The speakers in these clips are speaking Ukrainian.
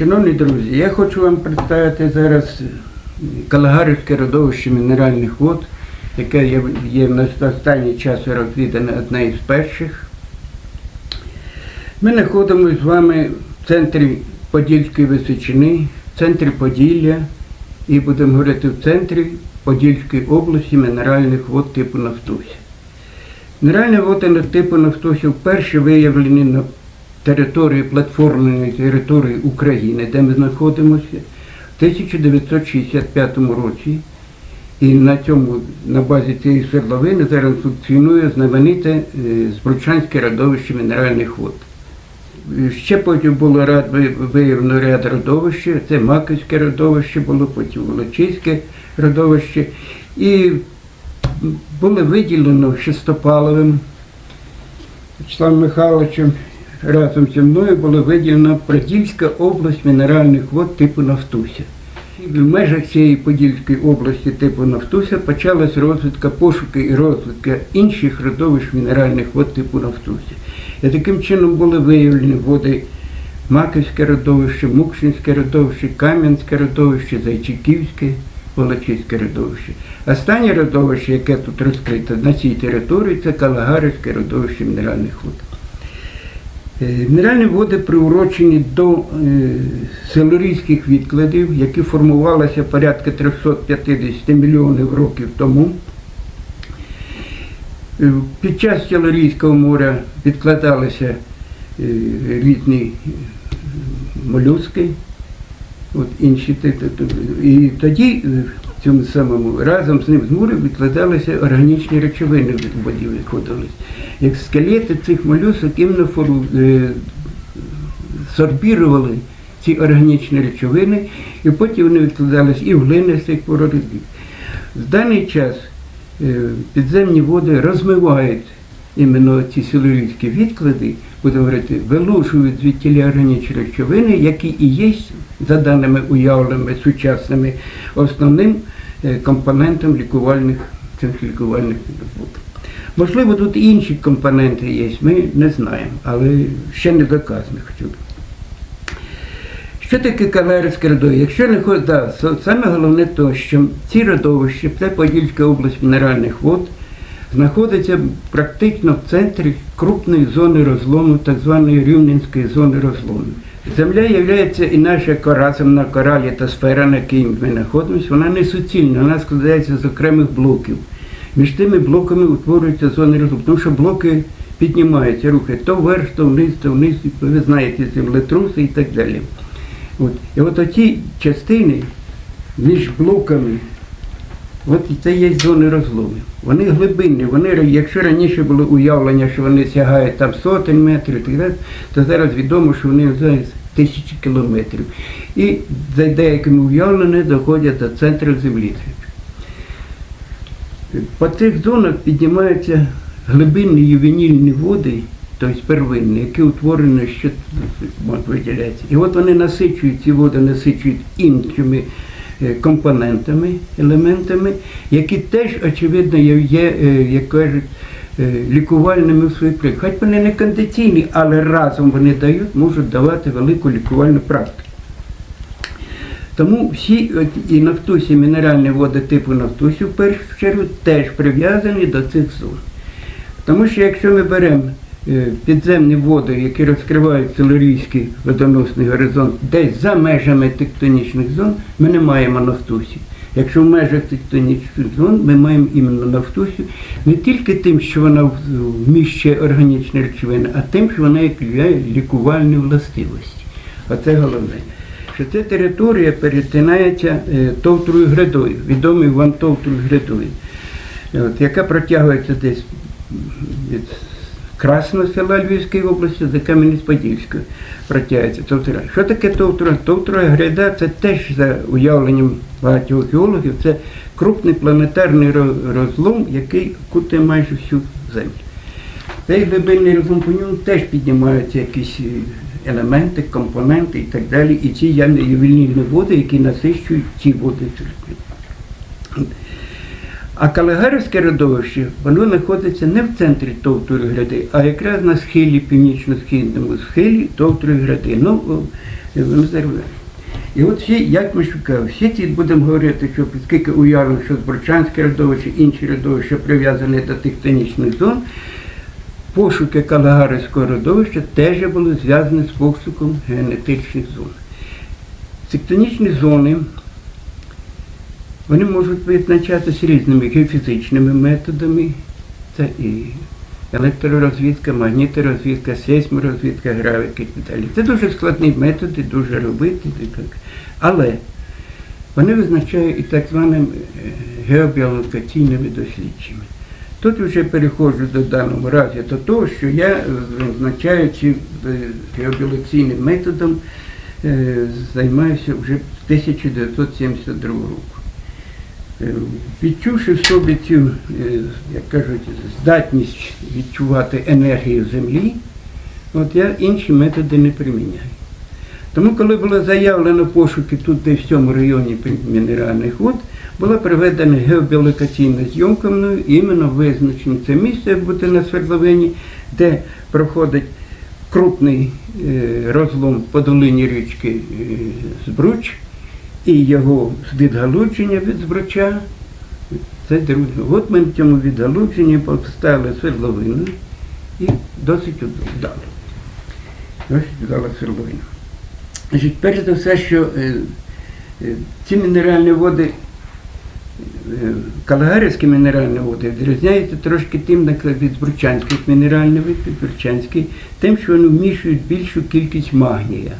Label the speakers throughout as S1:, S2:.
S1: Шановні друзі, я хочу вам представити зараз Калагарівське родовище мінеральних вод, яке є, на останній час розвідане одне із перших. Ми знаходимося з вами в центрі Подільської Височини, в центрі Поділля і будемо говорити в центрі Подільської області мінеральних вод типу Нафтуся. Мінеральні води типу Нафтуся вперше виявлені на території платформної території України, де ми знаходимося, в 1965 році. І на цьому, на базі цієї свердловини зараз функціонує знамените е, Збручанське родовище мінеральних вод. Ще потім було виявлено ряд родовищ, це Маківське родовище було, потім Волочиське родовище. І було виділено Шестопаловим Вячеславом Михайловичем разом зі мною було виділено Подільська область мінеральних вод типу Нафтуся. В межах цієї Подільської області типу Нафтуся почалась розвитка, пошуки і розвитка інших родовищ мінеральних вод типу Нафтуся. І таким чином були виявлені води Маківське родовище, Мукшинське родовище, Кам'янське родовище, Зайчиківське, Волочиське родовище. Останнє родовище, яке тут розкрите на цій території, це Калагарівське родовище мінеральних вод. Е, Мінеральні води приурочені до е, силурійських відкладів, які формувалися порядка 350 мільйонів років тому. Е, Під час Силурійського моря відкладалися різні молюски, от інші і тоді цьому самому разом з ним з морем відкладалися органічні речовини в воді виходились. Як скелети цих молюсок іменно фору, е, сорбірували ці органічні речовини, і потім вони відкладались і в глинистих породах. В даний час е, підземні води розмивають іменно ці силурійські відклади, будемо говорити, вилушують звідтілі органічні речовини, які і є, за даними уявленими сучасними, основним е, компонентом лікувальних, лікувальних вод. Можливо, тут інші компоненти є, ми не знаємо, але ще не доказано. Що таке Калерське родовище? Якщо не хо- да, саме головне то, що ці родовища, це Подільська область мінеральних вод, знаходиться практично в центрі крупної зони розлому, так званої Рівненської зони розлому. Земля є і наша кора, земна кора, літосфера, на якій ми знаходимося, вона не суцільна, вона складається з окремих блоків. Між тими блоками утворюються зони розлому, тому що блоки піднімаються, рухи то вверх, то вниз, то вниз, ви знаєте, землетруси і так далі. От. І от оці частини між блоками, от це є зони розлому. Вони глибинні, вони, якщо раніше було уявлення, що вони сягають там сотень метрів, то зараз відомо, що вони тисячі кілометрів. І за деякими уявленнями доходять до центру землі. По цих зонах піднімаються глибинні ювенільні води, тобто первинні, які утворені от, виділяються. І от вони насичують, ці води насичують іншими компонентами, елементами, які теж, очевидно, є, е, як кажуть, е, лікувальними в своїй прикладі. Хоч вони не кондиційні, але разом вони дають, можуть давати велику лікувальну практику. Тому всі і нафтусі, мінеральні води типу нафтусі, в першу чергу, теж прив'язані до цих зон. Тому що якщо ми беремо е, підземні води, які розкривають Силурійський водоносний горизонт десь за межами тектонічних зон, ми не маємо нафтусі. Якщо в межах тектонічних зон ми маємо іменно нафтусю не тільки тим, що вона вміщує органічні речовини, а тим, що вона являє лікувальні властивості. Оце головне. Що ця територія перетинається е, товтрою грядою, відомою вам товтрою грядою, яка протягується десь від Красного села Львівської області до Кам'янець-Подільської протягується товтора. Що таке товтора? Товтора гряда це теж за уявленням багатьох геологів, це крупний планетарний розлом, який кутає майже всю землю. Цей глибинний розлом по ньому теж піднімаються якісь е, елементи, компоненти і так далі. І ці ювільні води, які насищують ці води. А Калагарівське родовище, воно знаходиться не в центрі Товтурої гряди, а якраз на схилі, північно-східному схилі Товтурої гряди. Ну, е. І от всі, як ми шукали, всі ці будемо говорити, що скільки уявлено, що Зборчанське родовище, інші родовища прив'язані до тектонічних зон, пошуки Калагарського родовища теж були зв'язані з пошуком генетичних зон. Тектонічні зони вони можуть визначатися різними геофізичними методами. Це і електророзвідка, магніторозвідка, сейсморозвідка, гравіки і так далі. Це дуже складні методи, дуже робити. Але вони визначають і так званими е, геобіолокаційними дослідженнями. Тут вже переходжу до даному разі до того, що я визначаючи е, геобіолокаційним методом, е, займаюся вже з 1972 року. Е, Відчувши в собі цю, е, як кажуть, здатність відчувати енергію землі, от я інші методи не приміняю. Тому, коли було заявлено пошуки тут, де в цьому районі мінеральних вод, була проведена геобіолокаційна зйомка мною, іменно визначено це місце буде на свердловині, де проходить крупний е, розлом по долині річки Збруч і його відгалудження від збруча. Це друге. От ми в цьому відгалудженні поставили свердловину і досить вдало. Досить вдала свердловина. Значить, перш за все, що е, е, ці мінеральні води, е, калагарівські мінеральні води відрізняються трошки тим, наприклад, від збручанських мінеральних від збручанських, тим, що вони вміщують більшу кількість магнія.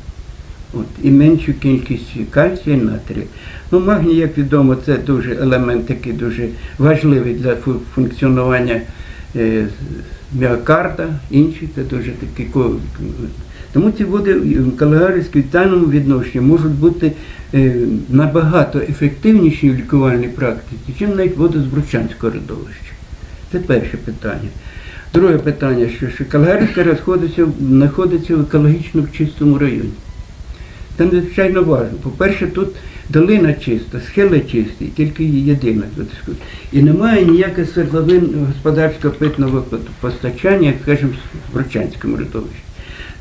S1: От, і меншу кількість кальцію і натрію. Ну, магній, як відомо, це дуже елемент такий дуже важливий для функціонування е, міокарда, інші це дуже такі. Тому ці води в даному відношенні можуть бути е, набагато ефективніші в лікувальній практиці, ніж навіть води з Бручанського родовища. Це перше питання. Друге питання, що, що Калагарівська знаходиться в екологічно чистому районі. Це надзвичайно важливо. По-перше, тут долина чиста, схили чисті, тільки єдина. І немає ніяких свердловин господарського питного постачання, як скажімо, в Бручанському родовищі.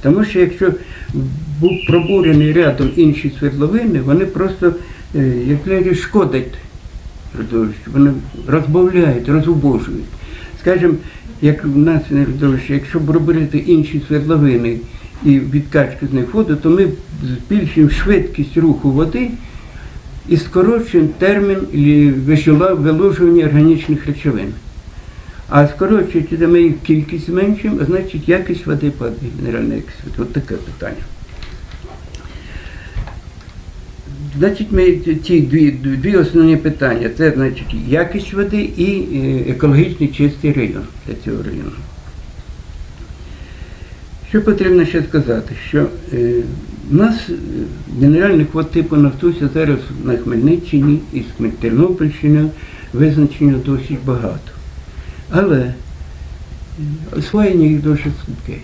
S1: Тому що якщо був пробурений рядом інші свердловини, вони просто, е, як шкодять родовищу, вони розбавляють, розубожують. Скажімо, як в нас на родовищі, якщо б інші свердловини і відкачку з них воду, то ми збільшуємо швидкість руху води і скорочуємо термін вилужування органічних речовин. А скорочуючи, ми їх кількість зменшуємо, а значить якість води падає, мінеральна якість води. От таке питання. Значить, ми ці дві, дві основні питання. Це значить якість води і е, екологічний чистий район для цього району. Що потрібно ще сказати? Що е, в нас е, мінеральних вод типу Нафтуся зараз на Хмельниччині і з Тернопільщини визначено досить багато. Але е, освоєння їх дуже слабке.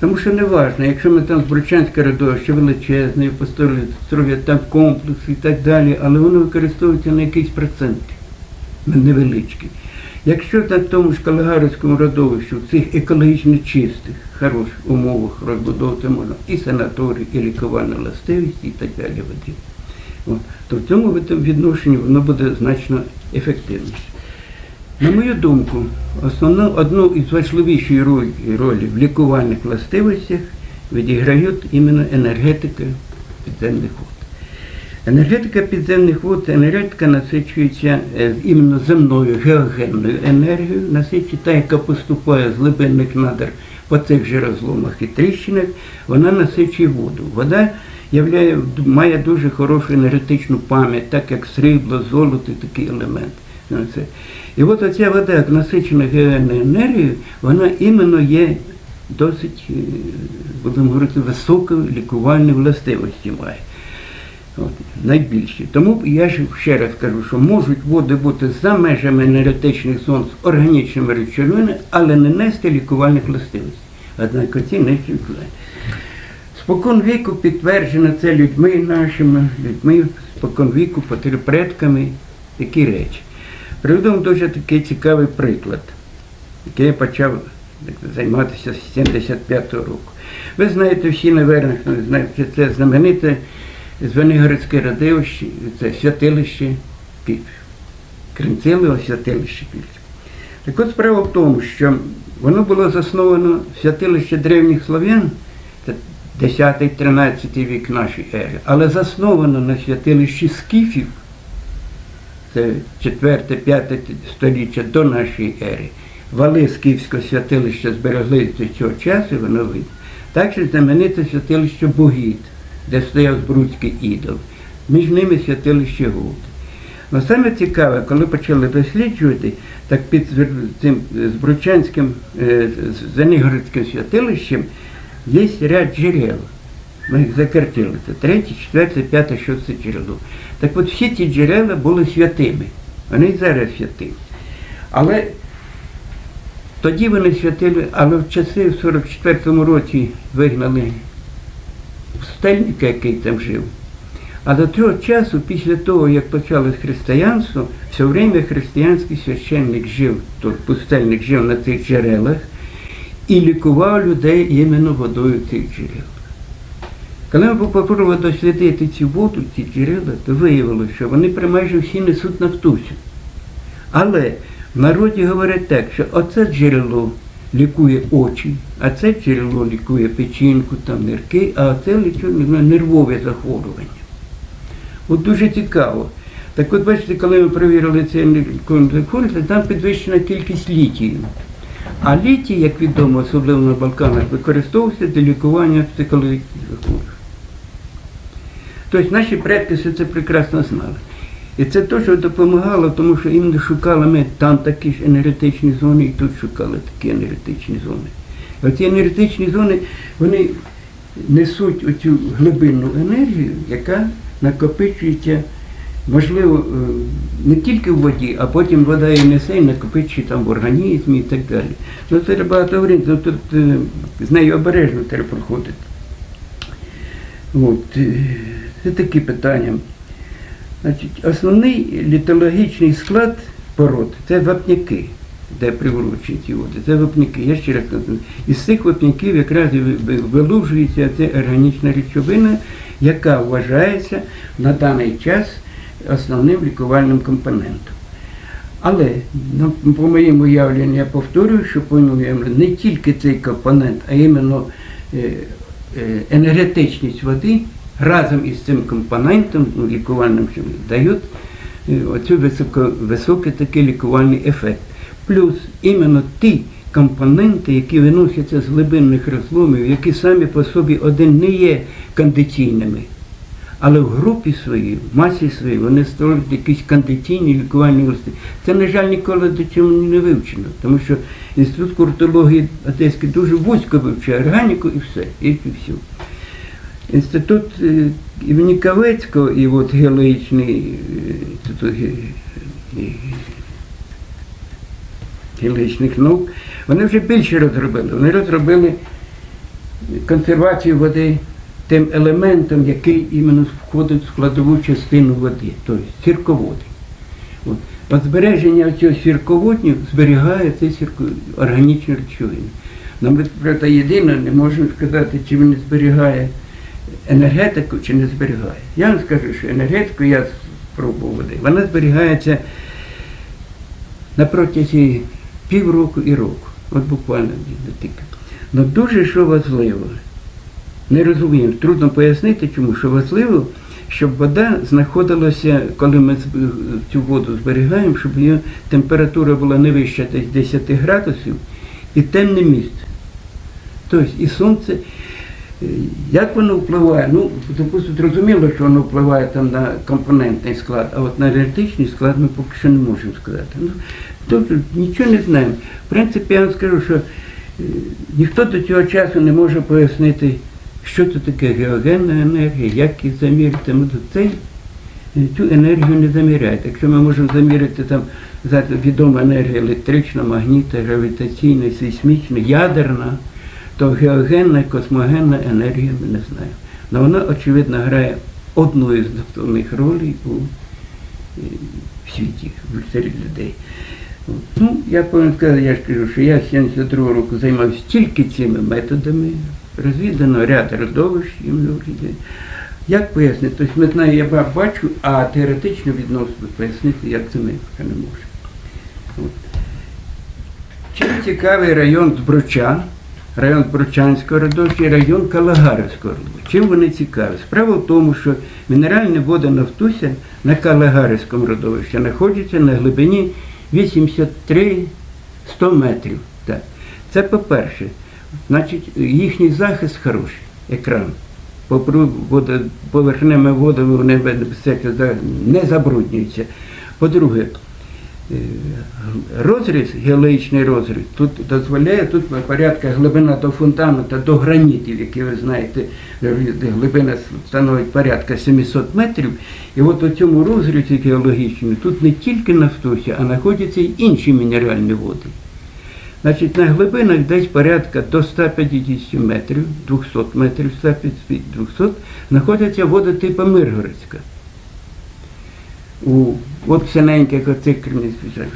S1: Тому що не важно, якщо ми там з Бручанське родовище величезне, построїли строять там комплекс і так далі, але воно використовується на якийсь процент невеличкий. Якщо на тому ж Калагарівському родовищі в цих екологічно чистих, хороших умовах розбудовувати можна і санаторій, і лікувальну властивість, і так далі води. То в цьому відношенні воно буде значно ефективніше. На мою думку, основну одну із важливіших роль, ролі в лікувальних властивостях відіграють іменно енергетика підземних вод. Енергетика підземних вод, енергетика насичується е, іменно земною геогенною енергією, насичується та, яка поступає з глибинних надр по цих же розломах і тріщинах, вона насичує воду. Вода являє, має дуже хорошу енергетичну пам'ять, так як срібло, золото, такий елемент. Ну. І от оця вода, як насичена геогенною енергією, вона іменно є досить, е, будемо говорити, високої лікувальної властивості має. От, найбільші. Тому я ж ще раз кажу, що можуть води бути за межами енергетичних зон з органічними речовинами, але не нести лікувальних властивостей. Однак ці не лікувальні. Спокон віку підтверджено це людьми нашими, людьми спокон віку, предками, такі речі. Приведу вам дуже такий цікавий приклад, який я почав займатися з 75-го року. Ви знаєте всі, напевно, це знамените Звенигородське радилище, це святилище під Кримцилове святилище під. Так от справа в тому, що воно було засновано святилище древніх слов'ян, це 10-13 вік нашої ери, але засновано на святилищі скіфів, це 4-5 століття до нашої ери. Вали Скіфського святилища зберегли до цього часу, воно видно. Також знамените святилище Богіт, де стояв Збруцький ідол. Між ними святилище Гуд. Ну, саме цікаве, коли почали досліджувати, так під цим е, Збручанським, е, святилищем є ряд джерел. Ми їх закартили. Це третє, четверте, п'яте, шосте джерело. Так от всі ці джерела були святими. Вони і зараз святі. Але тоді вони святили, але в часи в 44-му році вигнали пустельника, який там жив. А до того часу, після того, як почалось християнство, все время християнський священник жив, той пустельник жив на цих джерелах і лікував людей іменно водою цих джерел. Коли ми попробували дослідити цю воду, ці джерела, то виявилося, що вони майже всі несуть нафтусю. Але в народі говорять так, що оце джерело лікує очі, а це джерело лікує печінку, там нирки, а оце лікує нервове захворювання. От дуже цікаво. Так от бачите, коли ми перевірили цей захворювання, там підвищена кількість літію. А літій, як відомо, особливо на Балканах, використовувався для лікування психологічних захворювань. Тобто наші предки все це прекрасно знали. І це те, що допомагало, тому що іменно шукали ми там такі ж енергетичні зони, і тут шукали такі енергетичні зони. Оці енергетичні зони, вони несуть оцю глибинну енергію, яка накопичується, можливо, е, не тільки в воді, а потім вода її несе і накопичує там в організмі і так далі. Ну це багато говорити, ну, тут е, з нею обережно треба проходити. От, е, це такі питання. Значить, основний літологічний склад пород це вапняки, де приворочені ці води. Це вапняки. Я ще раз кажу, із цих вапняків якраз вилужується ця органічна речовина, яка вважається на даний час основним лікувальним компонентом. Але ну, по моєму уявленню я повторюю, що по моєму не тільки цей компонент, а іменно е, е, енергетичність води разом із цим компонентом ну, лікувальним дають е, оцю високо, високий такий лікувальний ефект. Плюс іменно ті компоненти, які виносяться з глибинних розломів, які самі по собі один не є кондиційними. Але в групі своїй, в масі своїй, вони створюють якісь кондиційні лікувальні власті. Це, на жаль, ніколи до цього не вивчено, тому що інститут куртології Одеський дуже вузько вивчає органіку і все, і все. Інститут е, імені Кавецького і от геологічний е, тут, е, е, геологічних наук, вони вже більше розробили. Вони розробили консервацію води тим елементом, який іменно входить в складову частину води, тобто сірководи. От. Цього сірководню зберігає цей сірко... органічні речовини. Нам, правда, єдине, не можемо сказати, чи він зберігає енергетику, чи не зберігає. Я вам скажу, що енергетику я спробував води. Вона зберігається на протязі півроку і року. От буквально тільки. Ну дуже що важливо. Не розуміємо, трудно пояснити, чому що важливо, щоб вода знаходилася, коли ми цю воду зберігаємо, щоб її температура була не вища десь 10 градусів і темне місце. Тобто і сонце. Е, Як воно впливає? Ну, допустимо, зрозуміло, що воно впливає там на компонентний склад, а от на енергетичний склад ми поки що не можемо сказати. Ну, тобто нічого не знаємо. В принципі, я вам скажу, що е, ніхто до цього часу не може пояснити, що це таке геогенна енергія, як її заміряти. Ми цей, е, цю енергію не заміряють. Якщо ми можемо заміряти там відома енергія електрична, магнітна, гравітаційна, сейсмічна, ядерна, то геогенна і космогенна енергія ми не знаємо. Але вона, очевидно, грає одну із основних ролей у е, світі, серед людей. Ну, я повинен сказати, я ж кажу, що я з 72 року займався тільки цими методами, розвідано ряд родовищ. і людей. Як пояснити? Тобто знаємо, я бачу, а теоретично відносно пояснити, як це ми поки не можемо. Чим цікавий район Збруча, район Збручанського родовища і район Калагарівського родовища? Чим вони цікаві? Справа в тому, що мінеральні води Нафтуся на Калагарівському родовищі знаходяться на глибині 83 100 метрів. Так. Це по-перше. Значить, їхній захист хороший, екран. Поверхневими водами вони не забруднюються. По-друге, розріз, геологічний розріз, тут дозволяє, тут порядка глибина до фундамента, до гранітів, які ви знаєте, е, глибина становить порядка 700 метрів. І от у цьому розрізі геологічному тут не тільки нафтуся, а знаходяться й інші мінеральні води. Значить, на глибинах десь порядка до 150 метрів, 200 метрів, 150, 200, знаходяться води типу Миргородська. У от синеньких оцих кремінських.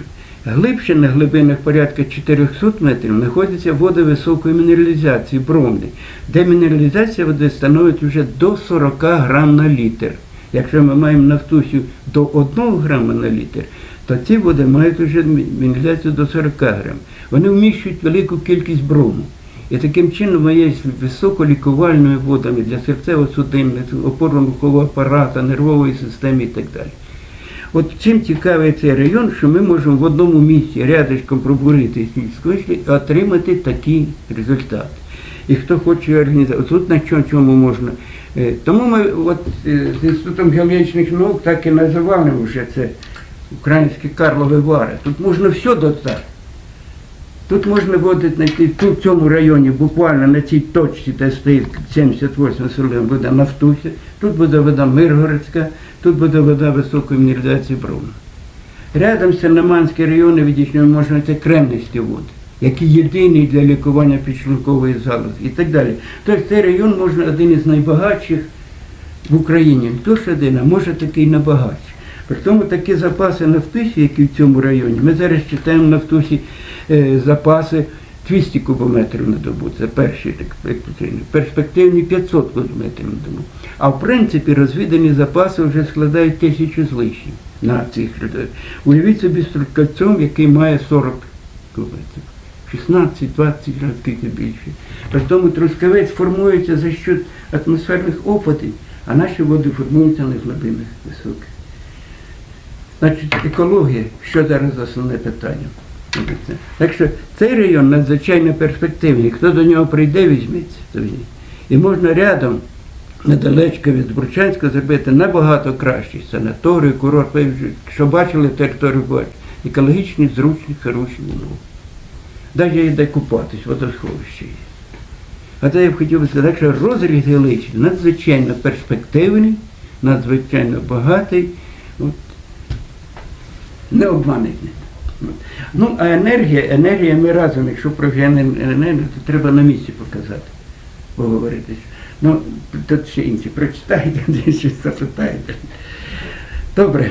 S1: Глибше на глибинах порядка 400 метрів знаходяться води високої мінералізації, бромни, де мінералізація води становить вже до 40 грам на літр. Якщо ми маємо нафтусю до 1 грама на літр, то ці води мають вже мінералізацію до 40 грам. Вони вміщують велику кількість брому. І таким чином ми є високолікувальними водами для серцево-судинних, опорно-рухового апарату, нервової системи і так далі. От чим цікавий цей район, що ми можемо в одному місці рядочком пробурити сільської і отримати такі результати. І хто хоче організувати, тут на чому, можна. Е, Тому ми от, е, з Інститутом геологічних наук так і називали вже це українські Карлове Вари. Тут можна все додати. Тут можна водити знайти тут в цьому районі, буквально на цій точці, де стоїть 78 село, буде Нафтуся, тут буде вода Миргородська, тут буде вода високої мінералізації Бровна. Рядом з Сеноманський район відійшли можна знайти кремнисті води, які єдині для лікування підшлункової залози і так далі. Тобто цей район можна один із найбагатших в Україні. Не то що один, а може такий набагатший. При тому такі запаси нафтусі, які в цьому районі, ми зараз читаємо нафтусі запаси 200 кубометрів на добу. Це перші так, перспективні 500 кубометрів на добу. А в принципі розвідані запаси вже складають тисячу з лишнім на цих людей. Уявіть собі строкальцом, який має 40 кубометрів. 16-20 разів скільки більше. При тому трускавець формується за счет атмосферних опадів, а наші води формуються на глибинах високих. Значить, екологія, що зараз основне питання. Так що цей район надзвичайно перспективний. Хто до нього прийде, візьметься. І можна рядом, недалечко від Бурчанська, зробити набагато кращий санаторій, курорт. Ви вже, Що бачили територію, бачите. Екологічні, зручні, хороші умови. Навіть є де купатись, водосховище є. А це я б хотів би сказати, що розріз геологічний надзвичайно перспективний, надзвичайно багатий. От, не обмануть. Ну, а енергія, енергія ми разом, якщо про енергію, то треба на місці показати, поговорити. Ну, тут ще інші прочитайте, десь запитайте. Добре.